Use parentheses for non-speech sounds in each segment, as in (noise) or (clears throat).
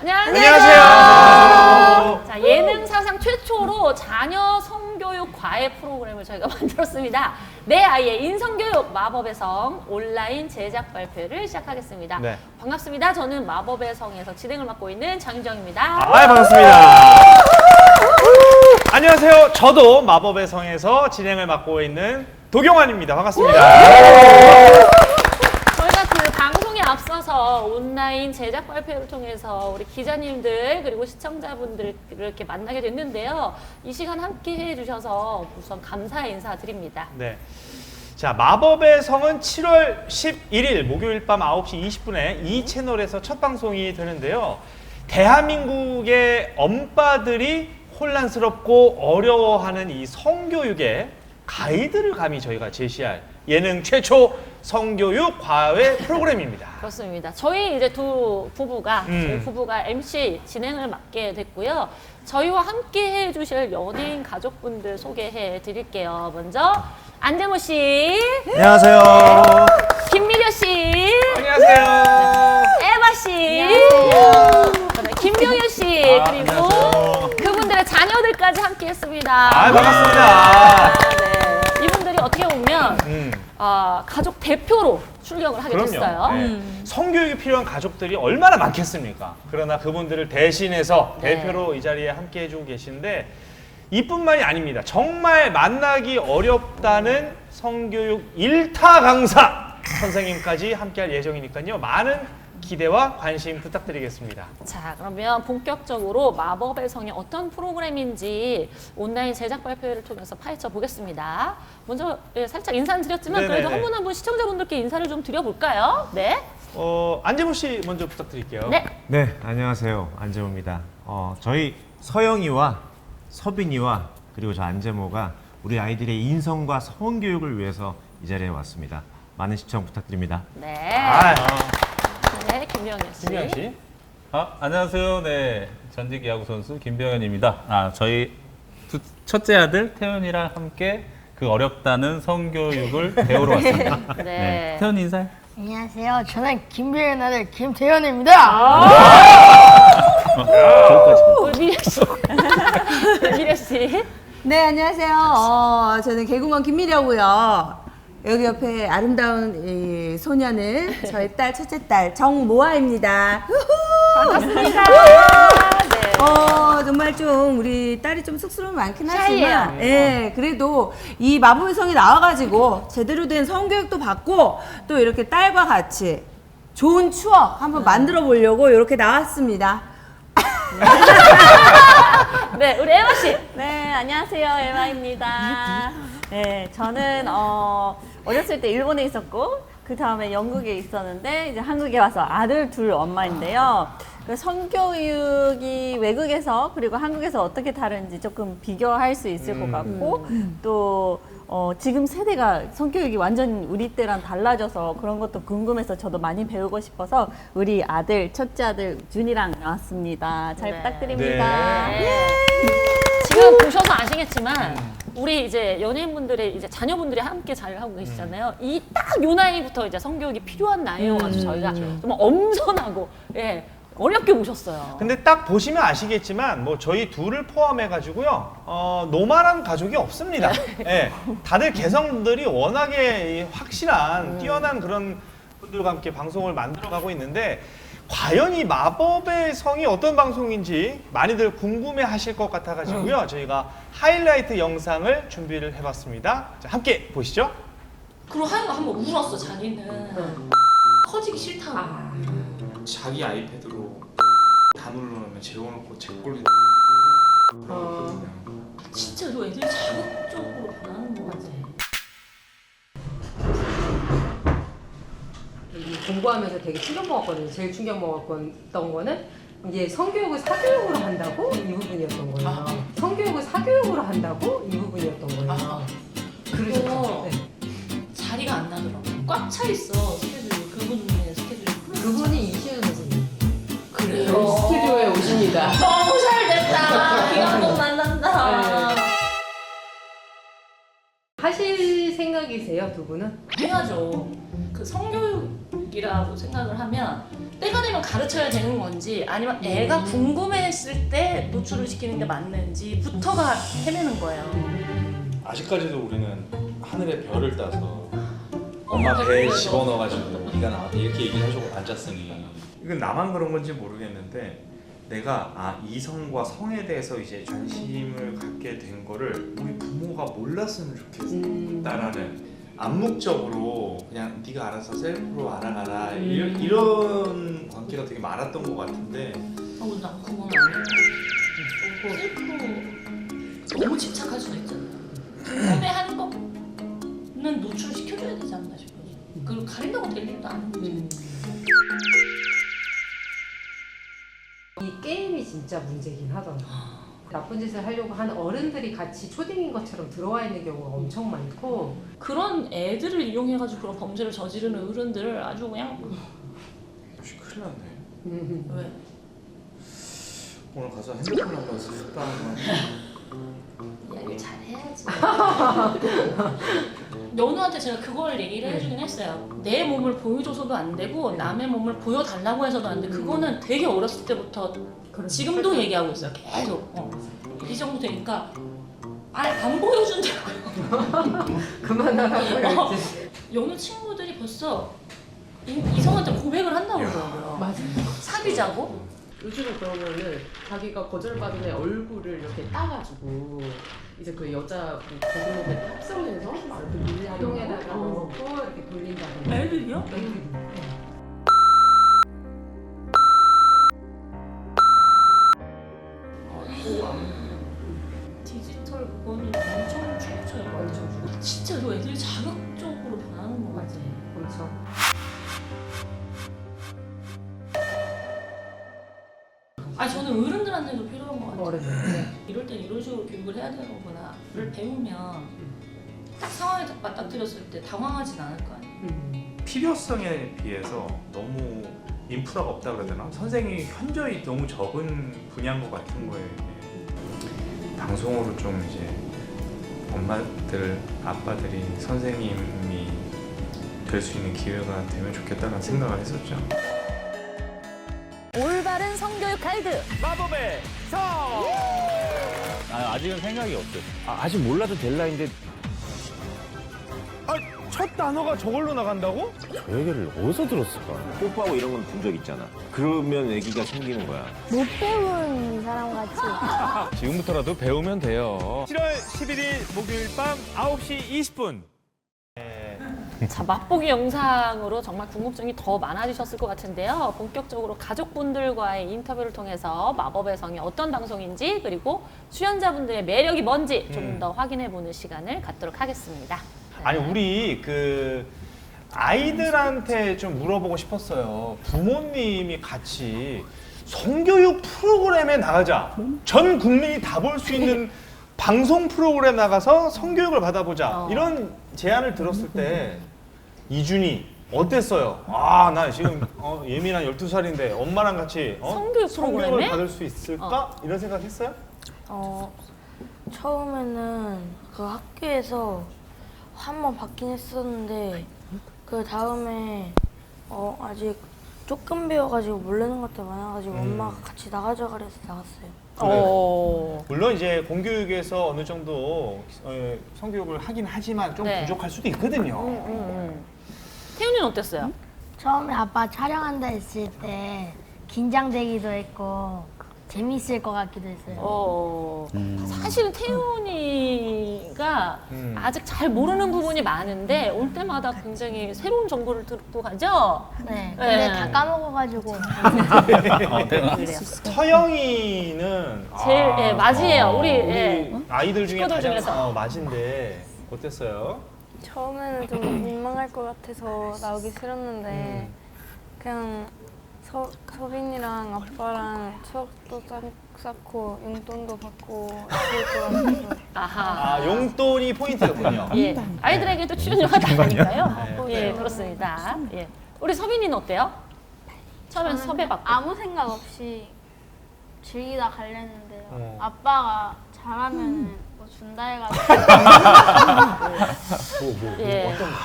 안녕하세요. 자, 예능 사상 최초로 자녀 성교육 과외 프로그램을 저희가 (laughs) 만들었습니다. 내 아이의 인성교육 마법의 성 온라인 제작 발표를 시작하겠습니다. 네. 반갑습니다. 저는 마법의 성에서 진행을 맡고 있는 장윤정입니다. 아, 반갑습니다. 안녕하세요. 저도 마법의 성에서 진행을 맡고 있는 도경환입니다. 반갑습니다. 온라인 제작 발표를 통해서 우리 기자님들 그리고 시청자분들을 이렇게 만나게 됐는데요. 이 시간 함께 해주셔서 우선 감사 인사드립니다. 네. 자, 마법의 성은 7월 11일 목요일 밤 9시 20분에 이 채널에서 첫 방송이 되는데요. 대한민국의 엄빠들이 혼란스럽고 어려워하는 이 성교육의 가이드를 감히 저희가 제시할 예능 최초 성교육 과외 프로그램입니다. 그렇습니다. 저희 이제 두 부부가 음. 저희 부부가 MC 진행을 맡게 됐고요. 저희와 함께 해주실 연예인 가족분들 소개해 드릴게요. 먼저 안재모 씨, 안녕하세요. 김미려 씨, 안녕하세요. 에바 씨, 그다음에 김병현 씨 아, 그리고 안녕하세요. 그분들의 자녀들까지 함께했습니다. 아, 반갑습니다. 네. 이분들이 어떻게 보면 음. 아, 가족 대표로 출격을 하게 됐어요. 네. 성교육이 필요한 가족들이 얼마나 많겠습니까? 그러나 그분들을 대신해서 네. 대표로 이 자리에 함께 해주고 계신데 이뿐만이 아닙니다. 정말 만나기 어렵다는 성교육 일타 강사 선생님까지 함께할 예정이니까요. 많은 기대와 관심 부탁드리겠습니다. 자, 그러면 본격적으로 마법의 성이 어떤 프로그램인지 온라인 제작 발표를 통해서 파헤쳐 보겠습니다. 먼저 예, 살짝 인사는 드렸지만 네네네. 그래도 한 분 한 분 시청자분들께 인사를 좀 드려볼까요? 네. 어, 안재모 씨 먼저 부탁드릴게요. 네. 네, 안녕하세요. 안재모입니다. 어, 저희 서영이와 서빈이와 그리고 저 안재모가 우리 아이들의 인성과 성교육을 위해서 이 자리에 왔습니다. 많은 시청 부탁드립니다. 네. 아, 네, 김명현 씨. 김미영 씨. 아, 안녕하세요. 네. 전직 야구 선수 김병현입니다. 아, 저희 두, 첫째 아들 태연이랑 함께 그 어렵다는 성교육을 (laughs) 배우러 왔습니다. 네. 태연 인사. 안녕하세요. 저는 김비의 아들 김태현입니다. 우리 미려 씨. (laughs) 네, 미려 씨. 네, 안녕하세요. 어, 저는 개구먼 김미려고요. 여기 옆에 아름다운 이 소녀는 저희 딸 첫째 딸 정모아입니다. 반갑습니다. 네. 어, 정말 좀 우리 딸이 좀 쑥스러움이 많긴 샤이해요. 하지만 예, 그래도 이 마법의 성이 나와가지고 제대로 된 성교육도 받고 또 이렇게 딸과 같이 좋은 추억 한번 만들어 보려고 이렇게 나왔습니다. (laughs) 네, 우리 에바 씨. 네, 안녕하세요. 에마입니다. 네, 저는 어, 어렸을 때 일본에 있었고 그 다음에 영국에 있었는데 이제 한국에 와서 아들 둘 엄마인데요. 그 성교육이 외국에서 그리고 한국에서 어떻게 다른지 조금 비교할 수 있을 것 같고 또 어, 지금 세대가 성교육이 완전 우리 때랑 달라져서 그런 것도 궁금해서 저도 많이 배우고 싶어서 우리 아들 첫째 아들 준이랑 나왔습니다. 잘 네. 부탁드립니다. 네. 지금 보셔서 아시겠지만 우리 이제 연예인분들의 이제 자녀분들이 함께 잘 하고 계시잖아요. 이 딱 요 나이부터 이제 성교육이 필요한 나이여가지고 저희가 정말 엄선하고 예 어렵게 모셨어요. 근데 딱 보시면 아시겠지만 뭐 저희 둘을 포함해 가지고요 어, 노말한 가족이 없습니다. (laughs) 예, 다들 개성들이 워낙에 이 확실한 뛰어난 그런 분들과 함께 방송을 만들어가고 있는데 과연 이 마법의 성이 어떤 방송인지 많이들 궁금해 하실 것 같아가지고요. 저희가 하이라이트 영상을 준비를 해봤습니다. 자, 함께 보시죠. 그리고 하여가 한번 울었어 자기는. 커지기 싫다고 자기 아이패드로 다 눌러놓으면 재워놓고 제 꼴리 진짜로 애들이 자극적으로 변하는 거 같아 공부하면서 되게 충격 먹었거든요. 제일 충격 먹었던 거는 이제 성교육을 사교육으로 한다고 이 부분이었던 거예요. 성교육을 사교육으로 한다고 이 부분이었던 거예요. 아. 그러셨죠? 네. 자리가 안 나더라고 꽉차 있어 스케줄이 그분의 스케줄이 그분이 이시은 선생님. 그래요 스튜디오에 오십니다. (laughs) 너무 잘 됐다 기가 꼭 만난다 하실 생각이세요, 두 분은? 해야죠 그 성교육 이라고 생각을 하면 때가 선생님은 가르쳐야 되는 건지 아니면 애가 궁금해했을 때 노출을 시키는 게 맞는지부터가 헤매는 거예요. 아직까지도 우리는 하늘의 별을 따서 엄마 엄마 배에 집어넣어가지고 네가 나왔다 이렇게 얘기를 해주고 앉았으니. 이건 나만 그런 건지 모르겠는데 내가 아 이성과 성에 대해서 이제 관심을 갖게 된 거를 우리 부모가 몰랐으면 좋겠다라는 암묵적으로 그냥 네가 알아서 셀프로 알아가라 이런, 이런 관계가 되게 많았던 것 같은데 어, 나 그건 아니야. 셀프로 너무 집착할 수도 있잖아요. 궁금해하는 거는 노출 시켜줘야 되지 않나 싶어요. 그걸 가린다고 될 일도 아니고. 이 게임이 진짜 문제긴 하더라. 나쁜 짓을 하려고 하는 어른들이 같이 초딩인 것처럼 들어와 있는 경우가 엄청 많고 그런 애들을 이용해가지고 그런 범죄를 저지르는 어른들을 아주 그냥 역시 큰일 났네 음. 왜? 오늘 가서 핸드폰 한번 쓸까 한번 이야기를 잘 해야지. (laughs) 연우한테 제가 그걸 얘기를 해주긴 했어요. 내 몸을 보여줘서도 안 되고 남의 몸을 보여달라고 해서도 안 돼. 그거는 되게 어렸을 때부터 지금도 얘기하고 있어요. 계속. 어. 이 정도 되니까 아예 안 보여준다고. (laughs) 그만하라고 어. 연우 친구들이 벌써 이- 이성한테 고백을 한다고 그러더라고요. 맞아. 사귀자고? 요즘은 그러면은 자기가 거절받은 애 얼굴을 이렇게 따가지고 이제 그 여자 고등학교 합성해서 이렇게 자동에다가 어. 넣고 이렇게 돌린다든가. 애들이요? 디지털 그거는 엄청 충격적인 것 같아요. 진짜로 애들이 자극적으로 변하는 것 같아. 엄청. 아 저는 어른들한테도 필요한 것 같아요. 어른들. 이럴 땐 이런 식으로 교육을 해야 되는구나를 배우면 딱 상황에 딱 맞닥뜨렸을 때 당황하진 않을 거 아니에요. 음. 필요성에 비해서 너무 인프라가 없다 그래야 되나? 선생님이 현저히 너무 적은 분야인 것 같은 거예요. 이게. 방송으로 좀 이제 엄마들, 아빠들이 선생님이 될 수 있는 기회가 되면 좋겠다는 생각을 했었죠. 올바른 성교육 가이드. 마법의 성! 아, 아직은 생각이 없어요. 아, 아직 몰라도 될 나이인데 아, 첫 단어가 저걸로 나간다고? 저 얘기를 어디서 들었을까? 뽀뽀하고 이런 건 본 적 있잖아. 그러면 애기가 생기는 거야. 못 배운 사람 같이. 지금부터라도 배우면 돼요. 7월 11일 목요일 밤 9시 20분. 자, 맛보기 영상으로 정말 궁금증이 더 많아지셨을 것 같은데요. 본격적으로 가족분들과의 인터뷰를 통해서 마법의 성이 어떤 방송인지 그리고 출연자분들의 매력이 뭔지 좀 더 확인해 보는 시간을 갖도록 하겠습니다. 아니 우리 그 아이들한테 좀 물어보고 싶었어요. 부모님이 같이 성교육 프로그램에 나가자. 전 국민이 다 볼 수 있는 (laughs) 방송 프로그램 나가서 성교육을 받아보자. 어. 이런 제안을 들었을 때 이준이 어땠어요? 아, 나 지금 어, 예민한 12살인데 엄마랑 같이 어? 성교육 프로그램에? 받을 수 있을까? 이런 생각 했어요? 어, 처음에는 그 학교에서 한 번 받긴 했었는데 그 다음에 어, 아직 조금 배워가지고 모르는 것도 많아가지고 음. 엄마가 같이 나가자 그래서 나갔어요. 어. 물론 이제 공교육에서 어느 정도 어, 성교육을 하긴 하지만 좀 네. 부족할 수도 있거든요. 음, 음, 음. 태훈이는 어땠어요? 처음에 아빠 촬영한다 했을 때 긴장되기도 했고 재밌을 것 같기도 했어요. 어, 사실은 태훈이가 음. 아직 잘 모르는 부분이 많은데 올 때마다 굉장히 새로운 정보를 듣고 가죠? 네, 네. 근데 다 까먹어가지고 (laughs) 그래요. 서영이는 제일, 아, 예, 맞이에요. 우리, 우리 예. 아이들 중에 가장 중에서. 어, 맞인데 어땠어요? 처음에는 좀 (clears throat) 민망할 것 같아서 나오기 싫었는데 그냥 서, 서빈이랑 아빠랑 추억도 쌓- 쌓고 용돈도 받고 좋을 것 같아서 아하. 아 용돈이 포인트였군요. 예. 아이들에게도 출연료가 나가니까요. 네. 예, 그렇습니다. 예. 우리 서빈이는 어때요? 처음엔 저는 섭외받고. 아무 생각 없이 즐기다 갈랬는데요. 어. 아빠가 잘하면 뭐 준다 해가지고 (laughs) 뭐, 뭐, 뭐 예. 어떤 거?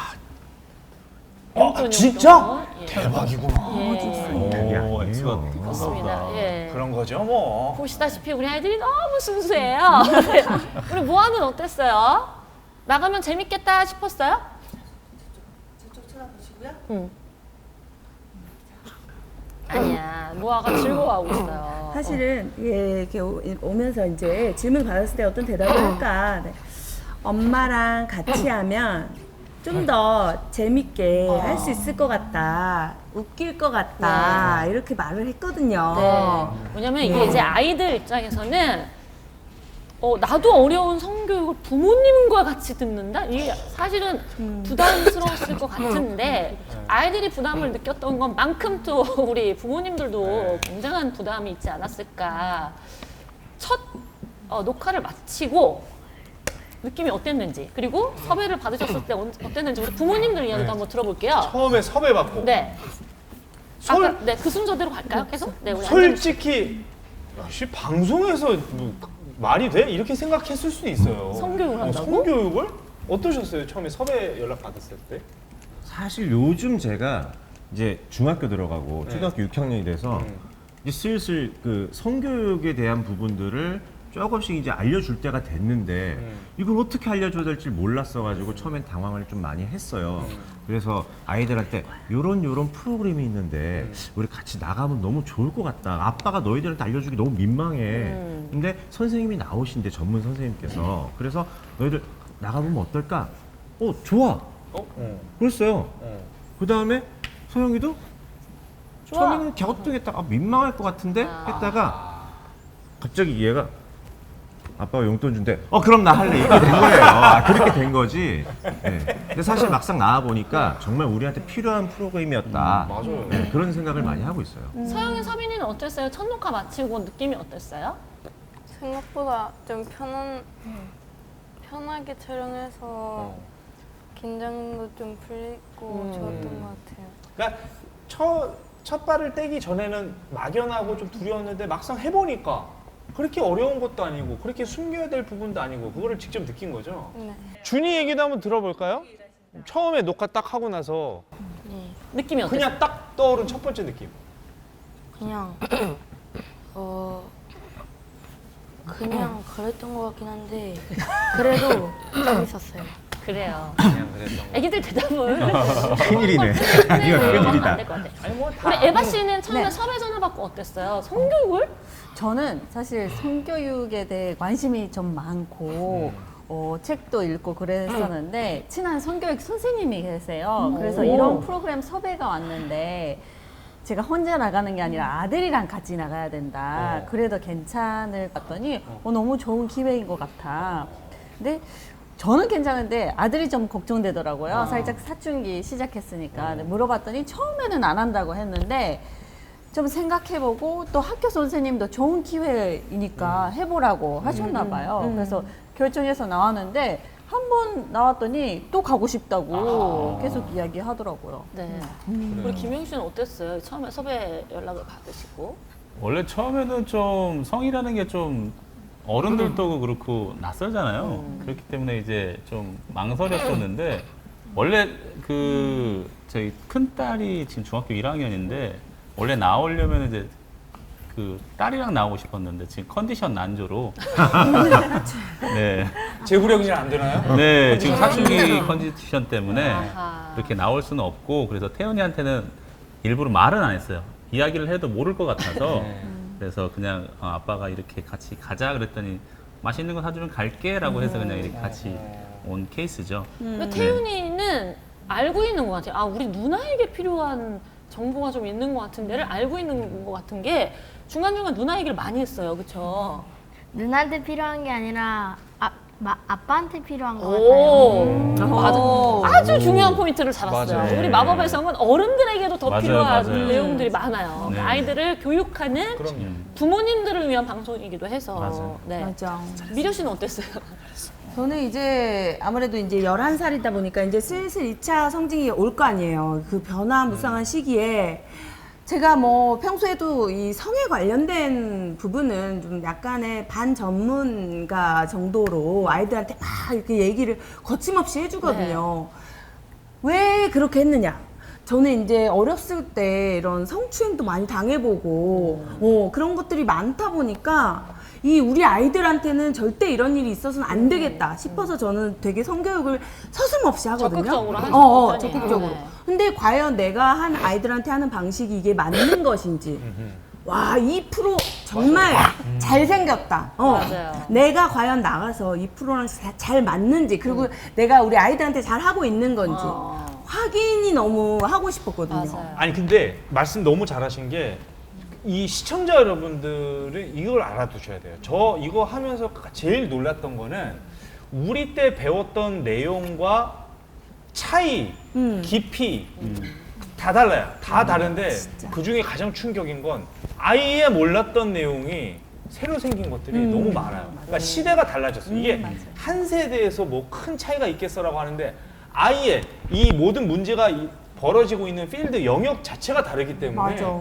용돈, 아, 진짜? 예. 대박이구나. 예. 오, 것 그렇습니다. 예. 그런 거죠, 뭐. 보시다시피 우리 아이들이 너무 순수해요. (laughs) 우리 모아는 어땠어요? 나가면 재밌겠다 싶었어요? 저쪽 쳐다보시고요. 응. 아니야, 모아가 즐거워하고 있어요. 사실은 예, 이렇게 오- 오면서 이제 질문 받았을 때 어떤 대답을 할까? 네. 엄마랑 같이 하면 좀 더 재밌게 할 수 있을 것 같다. 웃길 것 같다. 이렇게 말을 했거든요. 네. 왜냐면 이게 네. 이제 아이들 입장에서는 어, 나도 어려운 성교육을 부모님과 같이 듣는다? 이게 사실은 부담스러웠을 것 (laughs) 같은데 아이들이 부담을 느꼈던 것만큼 또 (laughs) 우리 부모님들도 굉장한 부담이 있지 않았을까. 첫 어, 녹화를 마치고 느낌이 어땠는지 그리고 섭외를 받으셨을 때 언- 어땠는지 우리 부모님들 이야기도 한번 들어볼게요. 처음에 섭외 받고. 네. 솔- 아까 네, 그 순서대로 갈까요? 계속? 네, 우리 솔직히 역시 방송에서 뭐 말이 돼? 이렇게 생각했을 수도 있어요. 성교육을 어, 한다고? 성교육을? 어떠셨어요? 처음에 섭외 연락 받았을 때? 사실 요즘 제가 이제 중학교 들어가고 네. 초등학교 6학년이 돼서 음. 이제 슬슬 그 성교육에 대한 부분들을 조금씩 이제 알려줄 때가 됐는데 음. 이걸 어떻게 알려줘야 될지 몰랐어가지고 처음엔 당황을 좀 많이 했어요. 그래서 아이들한테 요런 요런 프로그램이 있는데 우리 같이 나가면 너무 좋을 것 같다. 아빠가 너희들한테 알려주기 너무 민망해. 음. 근데 선생님이 나오신대 전문 선생님께서 그래서 너희들 나가보면 어떨까? 어 좋아. 어? 어. 그랬어요. 어. 그 다음에 소영이도 좋아. 처음에는 갸우뚱했다가 아, 민망할 것 같은데 아. 했다가 갑자기 얘가 아빠가 용돈 준대. 어 그럼 나 할래. 이렇게 된 거예요. 아, 그렇게 된 거지. 네. 근데 사실 막상 나와 보니까 정말 우리한테 필요한 프로그램이었다. 맞아요. 네, 그런 생각을 많이 하고 있어요. 서영이 서빈이는 어땠어요? 첫 녹화 마치고 느낌이 어땠어요? 생각보다 좀 편한 편하게 촬영해서 긴장도 좀 풀리고 음. 좋았던 것 같아요. 그러니까 첫, 첫 발을 떼기 전에는 막연하고 좀 두려웠는데 막상 해보니까 그렇게 어려운 것도 아니고 그렇게 숨겨야 될 부분도 아니고 그거를 직접 느낀 거죠. 네. 준이 얘기도 한번 들어볼까요? 처음에 녹화 딱 하고 나서 네. 느낌이 어땠어요? 그냥 딱 떠오른 첫 번째 느낌. 그냥 (clears throat) 어 그냥 그랬던 것 같긴 한데 그래도 재밌었어요. 그래요. 그냥 그랬던 거. 애기들 대답을 (laughs) 큰일이네. 이거 하면 큰일이다. 안될 것 같아. 아니 뭐 다. 우리 에바 씨는 처음에 네. 섭외 전화 받고 어땠어요? 성교육을? 저는 사실 성교육에 대해 관심이 좀 많고 어, 책도 읽고 그랬었는데 친한 성교육 선생님이 계세요. 그래서 오. 이런 프로그램 섭외가 왔는데 제가 혼자 나가는 게 아니라 아들이랑 같이 나가야 된다. 어. 그래도 괜찮을 것 같더니 어, 너무 좋은 기회인 것 같아. 근데 저는 괜찮은데 아들이 좀 걱정되더라고요. 살짝 사춘기 시작했으니까. 근데 물어봤더니 처음에는 안 한다고 했는데 좀 생각해보고 또 학교 선생님도 좋은 기회이니까 해보라고 하셨나 봐요. 그래서 결정해서 나왔는데 한 번 나왔더니 또 가고 싶다고 계속 이야기하더라고요. 네. 우리 김영 씨는 어땠어요? 처음에 섭외 연락을 받으시고. 원래 처음에는 좀 성이라는 게 좀 어른들도 그렇고 낯설잖아요. 그렇기 때문에 이제 좀 망설였었는데 원래 그 저희 큰 딸이 지금 중학교 1학년인데 원래 나오려면 이제 그 딸이랑 나오고 싶었는데 지금 컨디션 난조로 (laughs) 네, 제구력이 잘안 되나요? 네 지금 사춘기 컨디션 때문에 아하. 이렇게 나올 수는 없고 그래서 태연이한테는 일부러 말은 안 했어요. 이야기를 해도 모를 것 같아서 그래서 그냥 어, 아빠가 이렇게 같이 가자 그랬더니 맛있는 거 사주면 갈게라고 해서 그냥 이렇게 같이 온 케이스죠. 근데 태윤이는 알고 있는 것 같아요. 아, 우리 누나에게 필요한 정보가 좀 있는 것 같은 데를 알고 있는 것 같은 게 중간중간 누나 얘기를 많이 했어요. 그쵸? 누나한테 필요한 게 아니라 아, 마, 아빠한테 필요한 것 오, 같아요. 맞아. 아주 중요한 포인트를 잡았어요. 맞아요. 우리 마법의 성은 어른들에게도 더 맞아요, 필요한 맞아요. 내용들이 많아요. 네. 아이들을 교육하는 그럼요. 부모님들을 위한 방송이기도 해서. 맞아요. 네. 맞아. 미려 씨는 어땠어요? 저는 이제 아무래도 이제 11살이다 보니까 이제 슬슬 2차 성징이 올 거 아니에요. 그 변화무쌍한 시기에 제가 뭐 평소에도 이 성에 관련된 부분은 좀 약간의 반전문가 정도로 아이들한테 막 이렇게 얘기를 거침없이 해주거든요. 왜 그렇게 했느냐? 저는 이제 어렸을 때 이런 성추행도 많이 당해보고 어, 그런 것들이 많다 보니까 이 우리 아이들한테는 절대 이런 일이 있어서는 안 되겠다 싶어서 저는 되게 성교육을 서슴없이 하거든요. 적극적으로 하는 어, 어, 편이에요. 적극적으로. 네. 근데 과연 내가 한 아이들한테 하는 방식이 이게 맞는 것인지. 와, 이 프로 정말 잘생겼다. 어. 맞아요. 내가 과연 나가서 이 프로랑 자- 잘 맞는지, 그리고 내가 우리 아이들한테 잘 하고 있는 건지. 어. 확인이 너무 하고 싶었거든요. 맞아요. 아니 근데 말씀 너무 잘하신 게 이 시청자 여러분들은 이걸 알아두셔야 돼요. 저 이거 하면서 제일 놀랐던 거는 우리 때 배웠던 내용과 차이, 음. 깊이 다 달라요. 다 다른데 그 중에 가장 충격인 건 아예 몰랐던 내용이 새로 생긴 것들이 음. 너무 많아요. 그러니까 시대가 달라졌어요. 이게 한 세대에서 뭐 큰 차이가 있겠어라고 하는데 아예 이 모든 문제가 이- 벌어지고 있는 필드 영역 자체가 다르기 때문에 맞아.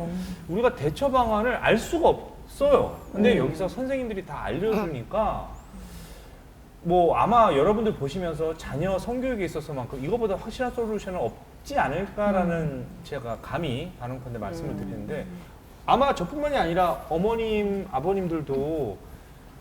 우리가 대처 방안을 알 수가 없어요. 근데 음. 여기서 선생님들이 다 알려주니까 뭐 아마 여러분들 보시면서 자녀 성교육에 있어서만큼 이거보다 확실한 솔루션은 없지 않을까라는 음. 제가 감히 단언컨대 말씀을 드리는데 아마 저뿐만이 아니라 어머님 아버님들도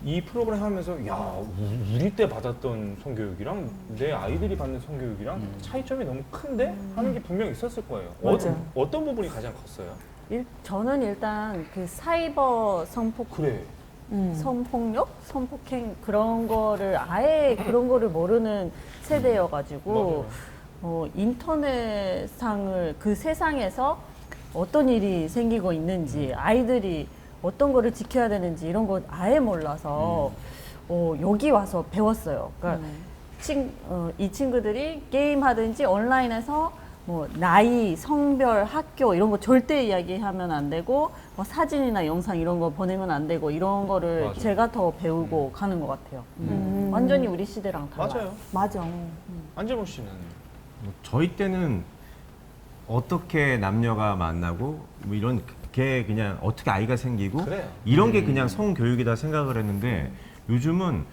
이 프로그램 하면서 야 우- 우리 때 받았던 성교육이랑 내 아이들이 받는 성교육이랑 차이점이 너무 큰데 하는 게 분명 히 있었을 거예요. 어, 맞아. 어 떤 부분이 가장 컸어요? 일, 저는 일단 그 사이버 성폭 그래. 음. 성폭력, 성폭행 그런 거를 아예 그런 거를 모르는 세대여가지고 맞아요. 어, 인터넷상을 그 세상에서 어떤 일이 생기고 있는지 아이들이 어떤 거를 지켜야 되는지 이런 거 아예 몰라서 어, 여기 와서 배웠어요. 그러니까 친, 어, 이 친구들이 게임 하든지 온라인에서 뭐 나이, 성별, 학교 이런 거 절대 이야기하면 안 되고 뭐 사진이나 영상 이런 거 보내면 안 되고 이런 거를 맞아요. 제가 더 배우고 가는 것 같아요. 음. 완전히 우리 시대랑 달라요. 맞아요. 맞아. 안재모 씨는 뭐 저희 때는 어떻게 남녀가 만나고 뭐 이런 게 그냥 어떻게 아이가 생기고 그래요. 이런 게 그냥 성교육이다 생각을 했는데 요즘은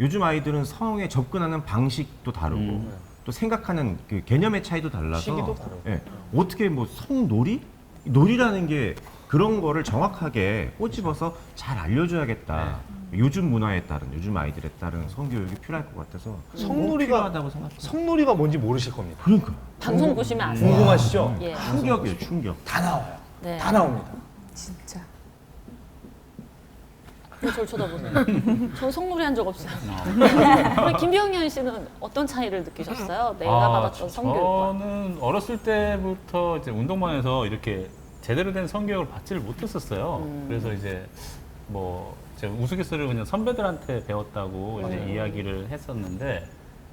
요즘 아이들은 성에 접근하는 방식도 다르고 또 생각하는 그 개념의 차이도 달라서 시기도 다르고. 예, 어떻게 뭐 성놀이 놀이라는 게 그런 거를 정확하게 꼬집어서 잘 알려줘야겠다. 요즘 문화에 따른 요즘 아이들에 따른 성교육이 필요할 것 같아서 성놀이가- 필요하다고 생각해요. 성놀이가 뭔지 모르실 겁니다. 그러니까 방송 보시면 아세요. 궁금하시죠? 예. 충격이에요 충격. 다 나와요. 네. 다 나옵니다. 진짜. 왜 저를 쳐다보세요? 저 성놀이 한 적 없어요. (laughs) 우리 김병현 씨는 어떤 차이를 느끼셨어요? 내가 아, 받았던 성교육과. 저는 어렸을 때부터 이제 운동반에서 이렇게 제대로 된 성교육을 받지를 못했었어요. 음. 그래서 이제 뭐 제가 우스갯소리로 그냥 선배들한테 배웠다고 이제 음. 이야기를 했었는데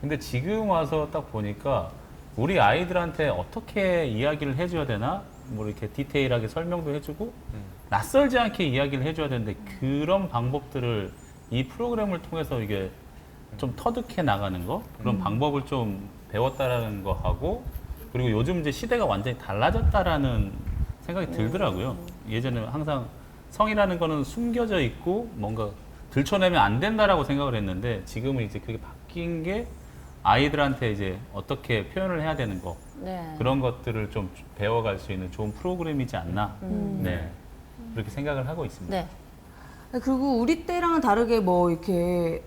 근데 지금 와서 딱 보니까 우리 아이들한테 어떻게 이야기를 해줘야 되나 뭐 이렇게 디테일하게 설명도 해주고 낯설지 않게 이야기를 해줘야 되는데 그런 방법들을 이 프로그램을 통해서 이게 좀 터득해 나가는 거? 그런 방법을 좀 배웠다라는 거 하고 그리고 요즘 이제 시대가 완전히 달라졌다라는 생각이 들더라고요. 예전에 항상 성이라는 거는 숨겨져 있고 뭔가 들춰내면 안 된다라고 생각을 했는데 지금은 이제 그게 바뀐 게 아이들한테 이제 어떻게 표현을 해야 되는 거 네. 그런 것들을 좀 배워갈 수 있는 좋은 프로그램이지 않나 네 그렇게 생각을 하고 있습니다. 네. 그리고 우리 때랑은 다르게 뭐 이렇게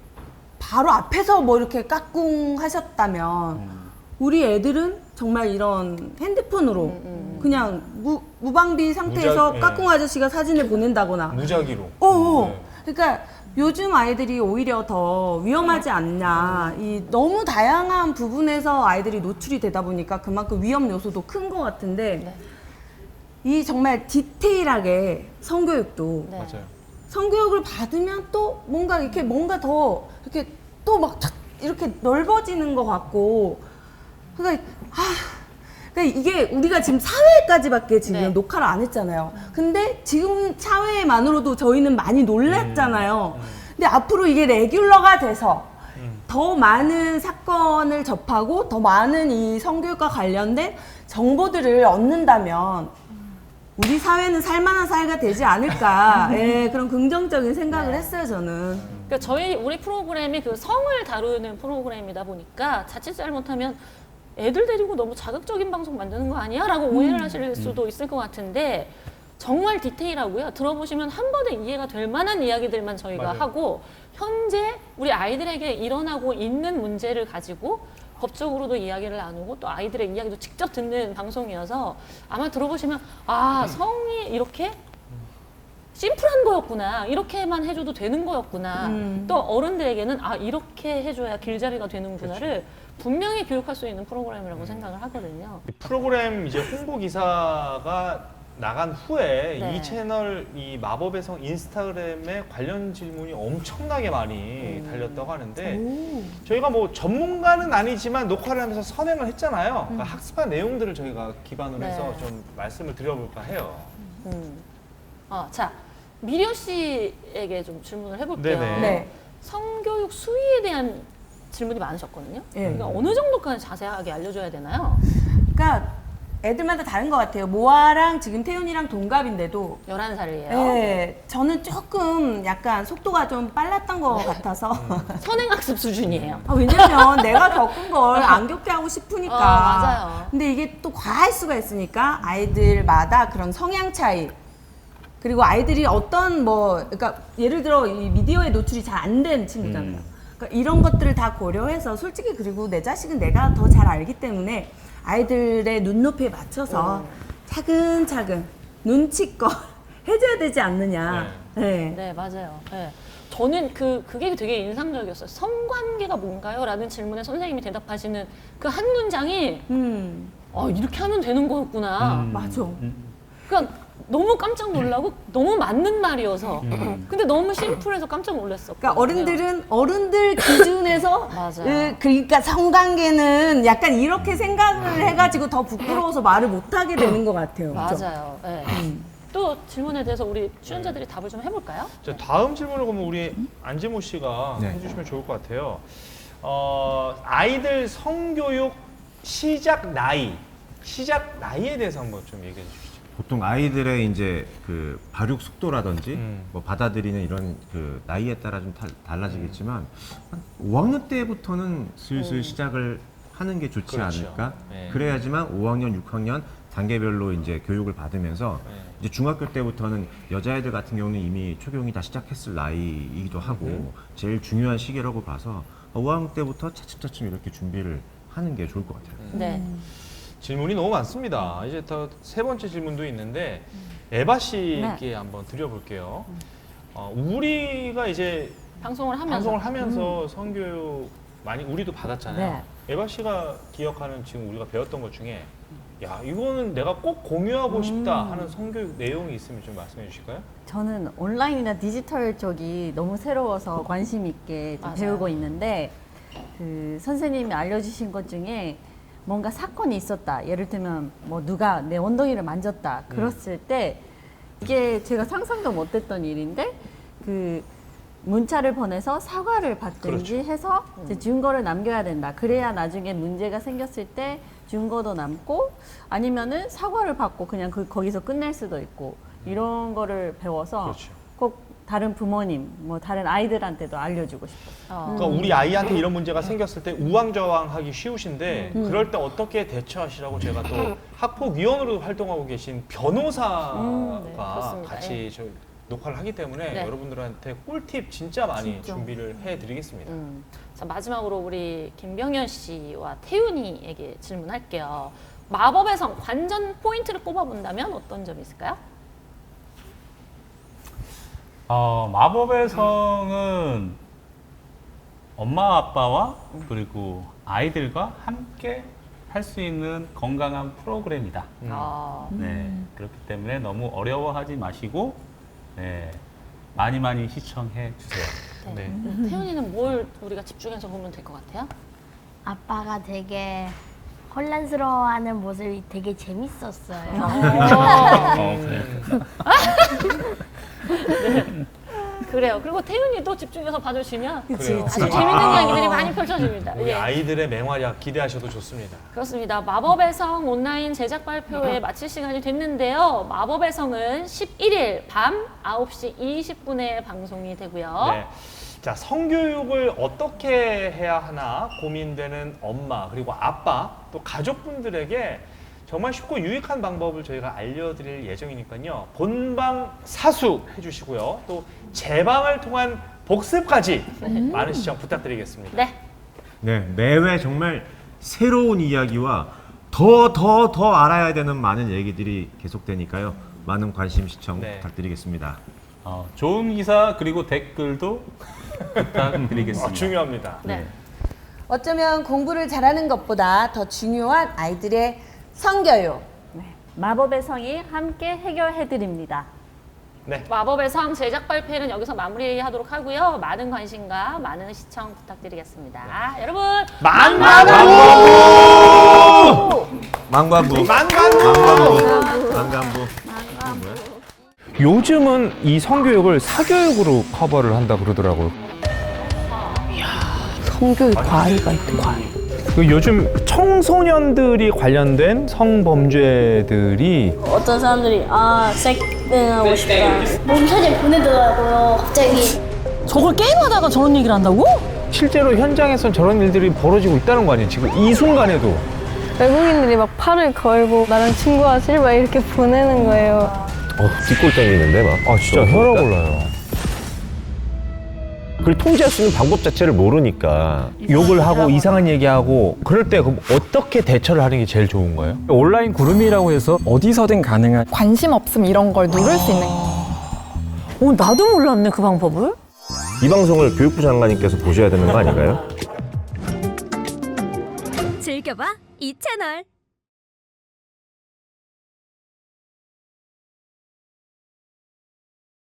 바로 앞에서 뭐 이렇게 까꿍 하셨다면 우리 애들은 정말 이런 핸드폰으로 그냥 무, 무방비 상태에서 무작- 예. 까꿍 아저씨가 사진을 보낸다거나 무작위로. 어, 어. 네. 그러니까 요즘 아이들이 오히려 더 위험하지 않냐. 이 너무 다양한 부분에서 아이들이 노출이 되다 보니까 그만큼 위험 요소도 큰 것 같은데 네. 이 정말 디테일하게 성교육도 네. 맞아요. 성교육을 받으면 또 뭔가 이렇게 뭔가 더 이렇게 또 막 이렇게 넓어지는 것 같고 그러니까 아 그러니까 이게 우리가 지금 사회까지밖에 지금 네. 녹화를 안 했잖아요. 근데 지금 사회만으로도 저희는 많이 놀랐잖아요. 근데 앞으로 이게 레귤러가 돼서 더 많은 사건을 접하고 더 많은 이 성교육과 관련된 정보들을 얻는다면 우리 사회는 살만한 사회가 되지 않을까 (laughs) 예, 그런 긍정적인 생각을 네. 했어요 저는. 그러니까 저희 우리 프로그램이 그 성을 다루는 프로그램이다 보니까 자칫 잘못하면 애들 데리고 너무 자극적인 방송 만드는 거 아니야? 라고 오해를 하실 수도 있을 것 같은데 정말 디테일하고요. 들어보시면 한 번에 이해가 될 만한 이야기들만 저희가 맞아요. 하고 현재 우리 아이들에게 일어나고 있는 문제를 가지고 법적으로도 이야기를 나누고 또 아이들의 이야기도 직접 듣는 방송이어서 아마 들어보시면 아 성이 이렇게 심플한 거였구나 이렇게만 해줘도 되는 거였구나 음. 또 어른들에게는 아 이렇게 해줘야 길자리가 되는구나를 분명히 교육할 수 있는 프로그램이라고 생각을 하거든요. 이 프로그램 이제 홍보 기사가 나간 후에 네. 이 채널 이 마법의 성 인스타그램에 관련 질문이 엄청나게 많이 달렸다고 하는데 저희가 뭐 전문가는 아니지만 녹화를 하면서 선행을 했잖아요. 그러니까 학습한 내용들을 저희가 기반으로 해서 네. 좀 말씀을 드려볼까 해요. 음. 어, 자 미려 씨에게 좀 질문을 해볼게요. 네네. 네. 성교육 수위에 대한 질문이 많으셨거든요. 예. 그러니까 어느 정도까지 자세하게 알려줘야 되나요? 그러니까 애들마다 다른 것 같아요. 모아랑 지금 태윤이랑 동갑인데도 11살이에요. 예, 저는 조금 약간 속도가 좀 빨랐던 것 같아서. 선행학습 수준이에요. 아, 왜냐면 내가 겪은 걸 안 겪게 하고 싶으니까. 어, 맞아요. 근데 이게 또 과할 수가 있으니까 아이들마다 그런 성향 차이. 그리고 아이들이 어떤 뭐, 그러니까 예를 들어 이 미디어에 노출이 잘 안 된 친구잖아요. 음. 그러니까 이런 것들을 다 고려해서 솔직히 그리고 내 자식은 내가 더 잘 알기 때문에 아이들의 눈높이에 맞춰서 차근차근 눈치껏 (laughs) 해줘야 되지 않느냐. 네. 네, 맞아요. 네. 저는 그 그게 되게 인상적이었어요. 성관계가 뭔가요? 라는 질문에 선생님이 대답하시는 그 한 문장이 음, 아, 이렇게 하면 되는 거였구나. 음. 맞아. 그러니까 너무 깜짝 놀라고 너무 맞는 말이어서 음. 근데 너무 심플해서 깜짝 놀랐어. 그러니까 어른들은 어른들 기준에서 (laughs) 맞아요. 으, 그러니까 성관계는 약간 이렇게 생각을 해가지고 더 부끄러워서 말을 못하게 되는 것 같아요. 그죠? 맞아요. 네. 또 질문에 대해서 우리 출연자들이 답을 좀 해볼까요? 자, 다음 질문을 그러면 우리 안재모 씨가 네. 해주시면 좋을 것 같아요. 어, 아이들 성교육 시작 나이, 시작 나이에 대해서 한번 좀 얘기해 주시죠. 보통 아이들의 이제 그 발육 속도라든지 음. 뭐 받아들이는 이런 그 나이에 따라 좀 달, 달라지겠지만 한 5학년 때부터는 슬슬 시작을 하는 게 좋지 그렇죠. 않을까? 네. 그래야지만 5학년, 6학년 단계별로 이제 교육을 받으면서 네. 이제 중학교 때부터는 여자애들 같은 경우는 이미 초경이 다 시작했을 나이이기도 하고 음. 제일 중요한 시기라고 봐서 5학년 때부터 차츰차츰 이렇게 준비를 하는 게 좋을 것 같아요. 네. 질문이 너무 많습니다. 이제 더 세 번째 질문도 있는데 에바 씨께 네. 한번 드려볼게요. 어, 우리가 이제 방송을 하면서 방송을 하면서 성교육 많이 우리도 받았잖아요. 네. 에바 씨가 기억하는 지금 우리가 배웠던 것 중에 야 이거는 내가 꼭 공유하고 싶다 음. 하는 성교육 내용이 있으면 좀 말씀해 주실까요? 저는 온라인이나 디지털 쪽이 너무 새로워서 관심 있게 좀 맞아요. 배우고 있는데 그 선생님이 알려주신 것 중에 뭔가 사건이 있었다. 예를 들면 뭐 누가 내 엉덩이를 만졌다. 그랬을 때 이게 제가 상상도 못했던 일인데 그 문자를 보내서 사과를 받든지 그렇죠. 해서 이제 증거를 남겨야 된다. 그래야 나중에 문제가 생겼을 때 증거도 남고 아니면은 사과를 받고 그냥 그 거기서 끝낼 수도 있고 이런 거를 배워서 그렇죠. 꼭 다른 부모님, 뭐 다른 아이들한테도 알려주고 싶어요. 어. 그러니까 우리 아이한테 이런 문제가 생겼을 때 우왕좌왕하기 쉬우신데 음. 그럴 때 어떻게 대처하시라고 제가 또 학폭위원으로 활동하고 계신 변호사가 음, 네, 그렇습니다. 같이 저 녹화를 하기 때문에 네. 여러분들한테 꿀팁 진짜 많이 진짜. 준비를 해드리겠습니다. 음. 자, 마지막으로 우리 김병현 씨와 태윤이에게 질문할게요. 마법의 성 관전 포인트를 꼽아본다면 어떤 점이 있을까요? 어, 마법의 성은 엄마 아빠와 그리고 아이들과 함께 할 수 있는 건강한 프로그램이다. 음. 아, 네, 그렇기 때문에 너무 어려워하지 마시고 네, 많이 많이 시청해 주세요. 네. 네. 태윤이는 뭘 우리가 집중해서 보면 될 것 같아요? 아빠가 되게 혼란스러워하는 모습이 되게 재밌었어요. 어, 그래. (laughs) 그래요. 그리고 태윤이도 집중해서 봐주시면 그래요. 아주 재밌는 이야기들이 많이 펼쳐집니다. 우리 예. 아이들의 맹활약 기대하셔도 좋습니다. 그렇습니다. 마법의 성 온라인 제작 발표회 마칠 시간이 됐는데요. 마법의 성은 11일 밤 9시 20분에 방송이 되고요. 네. 자, 성교육을 어떻게 해야 하나 고민되는 엄마 그리고 아빠 또 가족분들에게 정말 쉽고 유익한 방법을 저희가 알려드릴 예정이니까요. 본방 사수 해주시고요. 또 재방을 통한 복습까지 많은 시청 부탁드리겠습니다. 네. 네, 매회 정말 새로운 이야기와 더 더 더 알아야 되는 많은 얘기들이 계속되니까요. 많은 관심 시청 네. 부탁드리겠습니다. 어, 좋은 기사 그리고 댓글도 (laughs) 부탁드리겠습니다. 어, 중요합니다. 네. 어쩌면 공부를 잘하는 것보다 더 중요한 아이들의 성교육. 마법의 성이 함께 해결해 드립니다. 네. 마법의 성 제작 발표는 여기서 마무리하도록 하고요. 많은 관심과 많은 시청 부탁드리겠습니다. 여러분 망관부. 만관부! 망관부. 망관부. 요즘은 이 성교육을 사교육으로 커버를 한다 그러더라고요. 성교육 과외가 있대 과외. 그 요즘 청소년들이 관련된 성범죄들이 어떤 사람들이 아 섹등하고 싶다. 몸사진 보내더라고요 갑자기 저걸 게임하다가 저런 얘기를 한다고? 실제로 현장에선 저런 일들이 벌어지고 있다는 거 아니에요? 지금 이 순간에도. 외국인들이 막 팔을 걸고 나랑 친구하실 막 이렇게 보내는 거예요. 어, 뒷골땡이는데 막. 아, 진짜 혈압 올라요. 그걸 통제할 수 있는 방법 자체를 모르니까 욕을 하고 이상한 얘기하고 그럴 때 그럼 어떻게 대처를 하는 게 제일 좋은 거예요? 온라인 구름이라고 해서 어디서든 가능한 관심 없음 이런 걸 누를 수 있는 어, 나도 몰랐네 그 방법을. 이 방송을 교육부 장관님께서 보셔야 되는 거 아닌가요? 즐겨봐 이 채널.